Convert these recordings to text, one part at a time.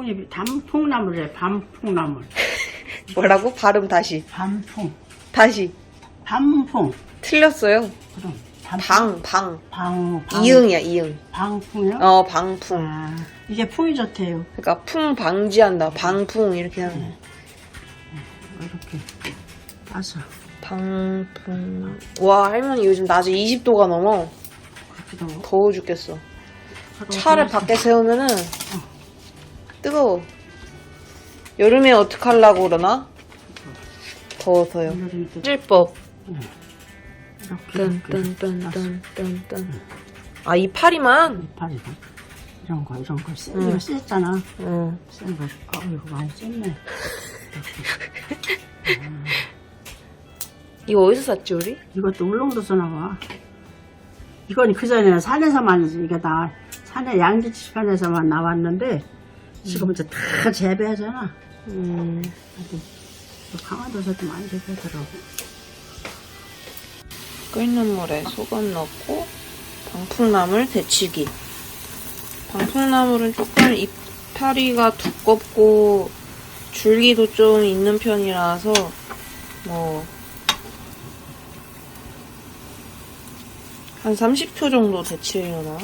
단풍이 단풍나물이래 단풍나물 뭐라고? 발음 다시. 단풍 다시. 단풍 틀렸어요. 그럼 방, 방. 방, 방 이응이야, 이응. 방풍이요? 어, 방풍. 아, 이게 풍이 좋대요 그러니까 풍 방지한다. 방풍 이렇게 하는. 이렇게 따서 방풍. 와, 할머니 요즘 낮에 20도가 넘어. 그렇기도 하고 더워 죽겠어. 차를 밖에 세우면은 뜨거워. 여름에 어떡하려고 그러나? 더워서요. 찔법. 딴딴딴딴딴딴. 아, 이 파리만? 이파리가 이런 거 이런 거 쓰, 응. 이거 쓰였잖아 응. 쓴 거. 아 이거 많이 썼네 이거 어디서 샀지, 우리? 이것도 울릉도서 나와. 이건 그 전에는 산에서만 이게 나 산에 양지치판에서만 나왔는데 지금 이제 다 재배하잖아. 음. 또 강화도에서도 많이 재배하더라고. 끓는 물에 소금 넣고 방풍나물 데치기. 방풍나물은 조금 이파리가 두껍고 줄기도 좀 있는 편이라서 뭐 한 30초 정도 데치려나?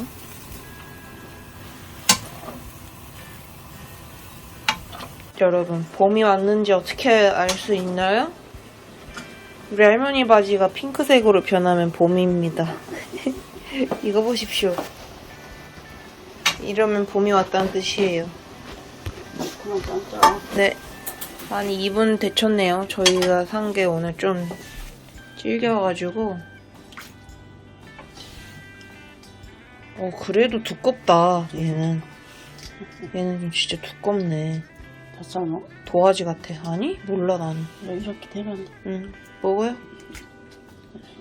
여러분, 봄이 왔는지 어떻게 알 수 있나요? 우리 할머니 바지가 핑크색으로 변하면 봄입니다. 이거 보십시오. 이러면 봄이 왔다는 뜻이에요. 네. 많이 2분 데쳤네요. 저희가 산 게 오늘 좀 질겨가지고. 어, 그래도 두껍다, 얘는. 얘는 좀 진짜 두껍네. 뭐. 도화지 같아. 아니? 몰라, 나는. 이렇게 되는데. 응. 먹어요?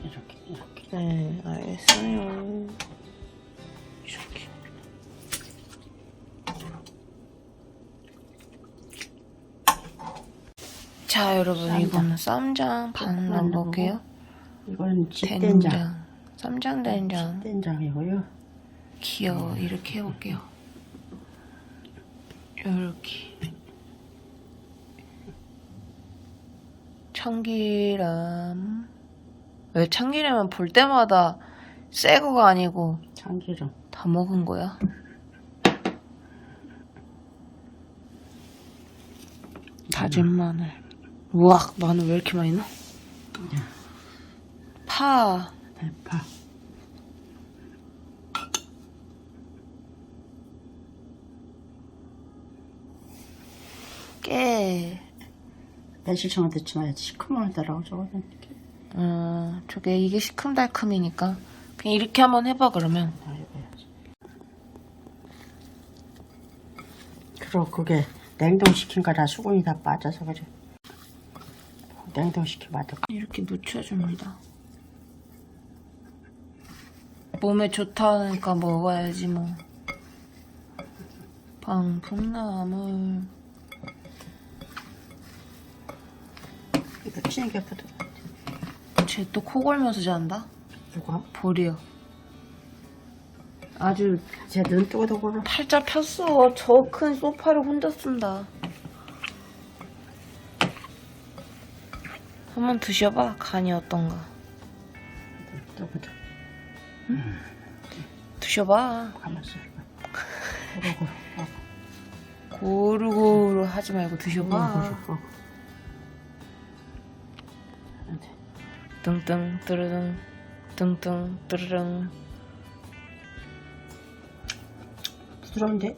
이렇게, 이렇게. 네, 알겠어요. 이렇게. 자, 여러분, 쌈장. 이거는 쌈장 반 조금만 넣어 볼게요. 이건 집된장. 된장. 쌈장 된장. 집된장이고요. 귀여워. 이렇게 해볼게요. 이렇게. 참기름. 왜 참기름은 볼 때마다 새 거가 아니고 참기름. 다 먹은 거야? 다진 마늘. 우와, 마늘 왜 이렇게 많이 넣어? 파. 대파. 매실 청을 넣지 말지. 시커먼하더라고, 저거는. 어, 저게 이게 시큼달큼이니까. 그냥 이렇게 한번 해봐, 그러면. 다 해봐야지. 그리고 그게 냉동시킨 거라 수분이 다 빠져서 그래. 냉동시켜봐도 이렇게 묻혀줍니다. 몸에 좋다니까 먹어야지, 뭐. 방풍나물. 이거 튀는 부드 쟤또 코 골면서 잔다? 누가? 보리요. 아주 제 눈 뜨고 도고를 팔자 폈어. 저 큰 소파를 혼자 쓴다. 한번 드셔봐. 간이 어떤가. 뜨고 드셔봐. 가만있어. 고루고루 하지 말고 드셔봐. 뚱뚱 뚜르릉 뚱뚱 뚜르릉 부드러운데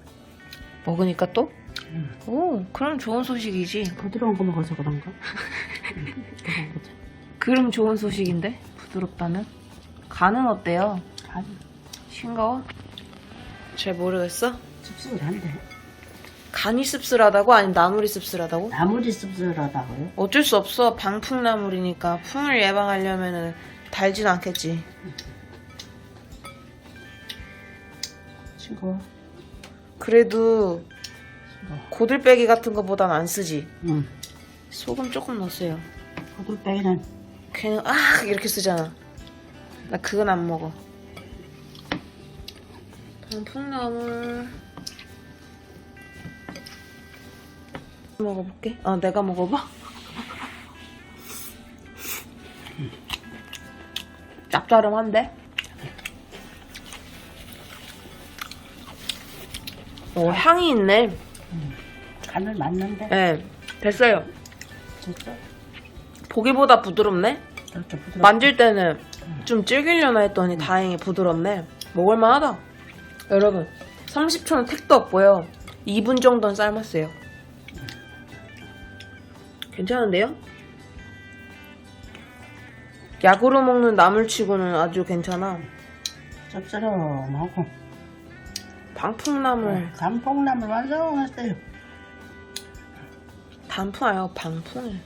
먹으니까 또? 음. 오 그럼 좋은 소식이지 부드러운 거 먹어서 그런가? 음, 그런 거지. 그럼 좋은 소식인데 부드럽다면 간은 어때요? 간 싱거워? 잘 모르겠어 씁쓸한데 간이 씁쓸하다고? 아니면 나물이 씁쓸하다고? 나물이 씁쓸하다고요? 어쩔 수 없어 방풍나물이니까 풍을 예방하려면 달진 않겠지 싱거워. 그래도. 고들빼기 같은 거보단 안 쓰지 응. 소금 조금 넣으세요 고들빼기는 걔는 아 이렇게 쓰잖아. 나 그건 안 먹어. 단풍나물 먹어볼게. 아, 내가 먹어봐. 짭짤한데? 오, 향이 있네. 간을 맞는데 네, 됐어요. 진짜 보기보다 부드럽네? 이렇게 부드럽게 만질 때는 좀 질기려나 했더니 다행히 부드럽네. 먹을만하다. 여러분, 30초는 택도 없고요. 2분 정도는 삶았어요. 괜찮은데요? 약으로 먹는 나물치고는 아주 괜찮아. 짭짤하고 방풍나물. 단풍나물 완성했어요 단풍 아니고 방풍을.